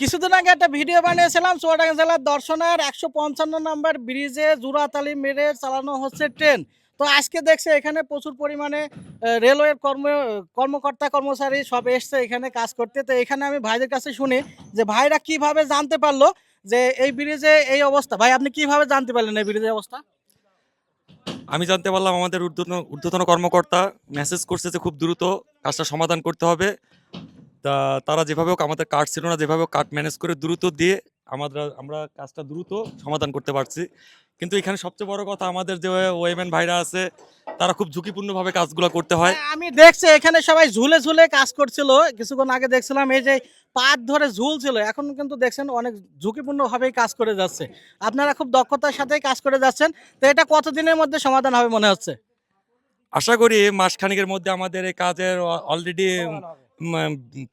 কিছুদিন আগে একটা ভিডিও বানিয়েছিলাম, চুয়াডাঙ্গা জেলার দর্শনার একশো পঞ্চান্ন নম্বর ব্রিজে জুরাতালি মেরে চালানো হচ্ছে ট্রেন। তো আজকে দেখছে এখানে প্রচুর পরিমাণে রেলওয়ের কর্ম, কর্মকর্তা, কর্মচারী সব এসছে এখানে কাজ করতে। তো এখানে আমি ভাইদের কাছে শুনি যে, ভাইরা কীভাবে জানতে পারল যে এই ব্রিজে এই অবস্থা? ভাই, আপনি কীভাবে জানতে পারলেন এই ব্রিজের অবস্থা? আমি জানতে পারলাম আমাদের ঊর্ধ্বতন ঊর্ধ্বতন কর্মকর্তা মেসেজ করছে যে, খুব দ্রুত কাজটা সমাধান করতে হবে। তা তারা যেভাবে হোক আমাদের কার্ড ছিল না যেভাবে হোক কার্ড ম্যানেজ করে দ্রুত দিয়ে আমরা আমরা কাজটা দ্রুত সমাধান করতে পারছি। কিন্তু এখানে সবচেয়ে বড় কথা আমাদের যে ওয়েমেন ভাইরা আছে তারা খুব ঝুঁকিপূর্ণভাবে কাজগুলো করতে হয়। হ্যাঁ, আমি দেখছি এখানে সবাই ঝুলে ঝুলে কাজ করছিল। কিছুক্ষণ আগে দেখছিলাম এই যে পাত ধরে ঝুলছিল এখন কিন্তু দেখছেন অনেক ঝুঁকিপূর্ণ ভাবেই কাজ করে যাচ্ছে। আপনারা খুব দক্ষতার সাথে কাজ করে যাচ্ছেন তো এটা কতদিনের মধ্যে সমাধান হবে মনে হচ্ছে? আশা করি মাসখানিকের মধ্যে আমাদের এই কাজের অলরেডি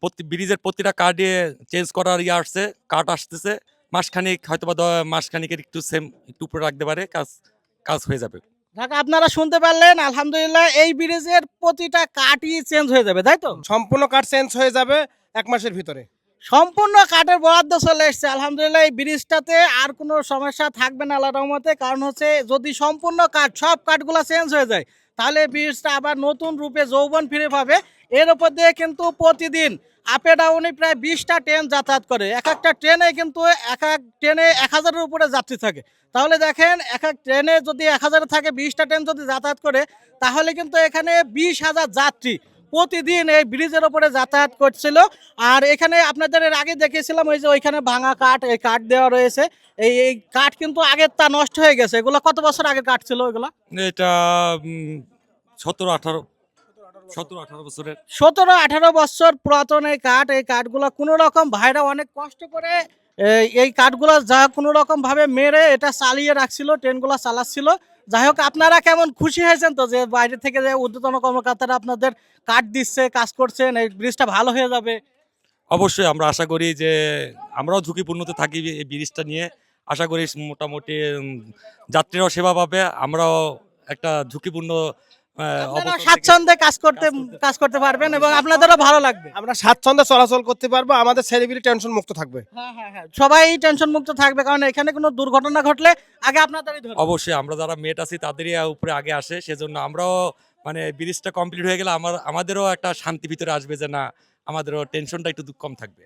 প্রতি ব্রিজের প্রতিটা কার্ডে চেঞ্জ করার ইয়ে আসছে কার্ড আসতেছে। মাসখানিক হয়তো বা মাসখানিকের একটু সেম একটু উপরে রাখতে পারে কাজ কাজ হয়ে যাবে। ঢাকা আপনারা শুনতে পারলেন আলহামদুলিল্লাহ এই ব্রিজের প্রতিটা কাঠই চেঞ্জ হয়ে যাবে তাই তো? সম্পূর্ণ কাঠ চেঞ্জ হয়ে যাবে এক মাসের ভিতরে। সম্পূর্ণ কাঠের বরাদ্দ চলে এসছে আলহামদুলিল্লাহ এই ব্রিজটাতে আর কোনো সমস্যা থাকবে না আল্লাহ রহমতে কারণ হচ্ছে যদি সম্পূর্ণ কাঠ সব কাঠগুলো চেঞ্জ হয়ে যায় তাহলে ব্রিজটা আবার নতুন রূপে যৌবন ফিরে পাবে। এর উপর দিয়ে কিন্তু প্রতিদিন আপে ডাউনে প্রায় বিশটা ট্রেন যাতায়াত করে। এক একটা ট্রেনে কিন্তু এক এক ট্রেনে এক হাজারের উপরে যাত্রী থাকে। তাহলে দেখেন, এক এক ট্রেনে যদি এক হাজারে থাকে, বিশটা ট্রেন যদি যাতায়াত করে, তাহলে কিন্তু এখানে বিশ হাজার যাত্রী প্রতিদিন এই ব্রিজের ওপরে যাতায়াত করছিল। আর এখানে আপনাদের এর আগে দেখেছিলাম ওই যে ওইখানে ভাঙা কাঠ এই কাঠ দেওয়া রয়েছে। এই এই কাঠ কিন্তু আগের তা নষ্ট হয়ে গেছে। এগুলো কত বছর আগে কাঠ ছিল এগুলো এটা সতেরো আঠারো সতেরো আঠারো বছর পুরাতন এই কাঠ। এই কাঠগুলো কোনো রকম ভাইরা অনেক কষ্ট করে এই- কাঠগুলো যা কোনো রকম ভাবে মেরে এটা চালিয়ে রাখছিল ট্রেনগুলো চালাচ্ছিল। যাই হোক, আপনারা কেমন খুশি হয়েছেন তো যে বাইরে থেকে যে ঊর্ধ্বতন কর্মকর্তারা আপনাদের কাঠ দিচ্ছে, কাজ করছেন, এই ব্রিজটা ভালো হয়ে যাবে? অবশ্যই, আমরা আশা করি যে আমরাও ঝুঁকিপূর্ণতে থাকি এই ব্রিজটা নিয়ে। আশা করি মোটামুটি যাত্রীরাও সেবা পাবে, আমরাও একটা ঝুঁকিপূর্ণ আপনারা অবস্থান স্বাচ্ছন্দ্যে কাজ করতে কাজ করতে- পারবেন এবং আপনাদেরও ভালো লাগবে। আমরা স্বাচ্ছন্দ্যে চলাচল করতে পারব আমাদের ছেলেপিলি টেনশন মুক্ত থাকবে। হ্যাঁ হ্যাঁ হ্যাঁ সবাই টেনশন মুক্ত থাকবে কারণ এখানে কোনো দুর্ঘটনা ঘটলে আগে আপনাদেরই ধরবে। অবশ্যই আমরা যারা মেট আছি তাদেরই উপরে আগে আসে সেজন্য আমরাও মানে ব্রিজটা কমপ্লিট হয়ে গেলে আমার আমাদেরও একটা শান্তি ভিতরে আসবে যে না আমাদেরও টেনশনটা একটু কম থাকবে।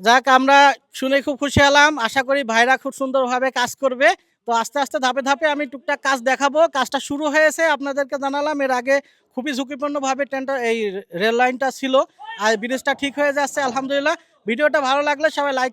যাক আমরা শুনে খুব খুশি হলাম। আশা করি ভাইরা খুব সুন্দরভাবে কাজ করবে। তো আস্তে আস্তে ধাপে ধাপে আমি টুকটাক কাজ দেখাবো। কাজটা শুরু হয়েছে, আপনাদেরকে জানালাম। এর আগে খুবই ঝুঁকিপূর্ণভাবে ট্রেনটা, এই রেল লাইনটা ছিল। আর ব্রিজটা ঠিক হয়ে যাচ্ছে, আলহামদুলিল্লাহ। ভিডিওটা ভালো লাগলে সবাই লাইক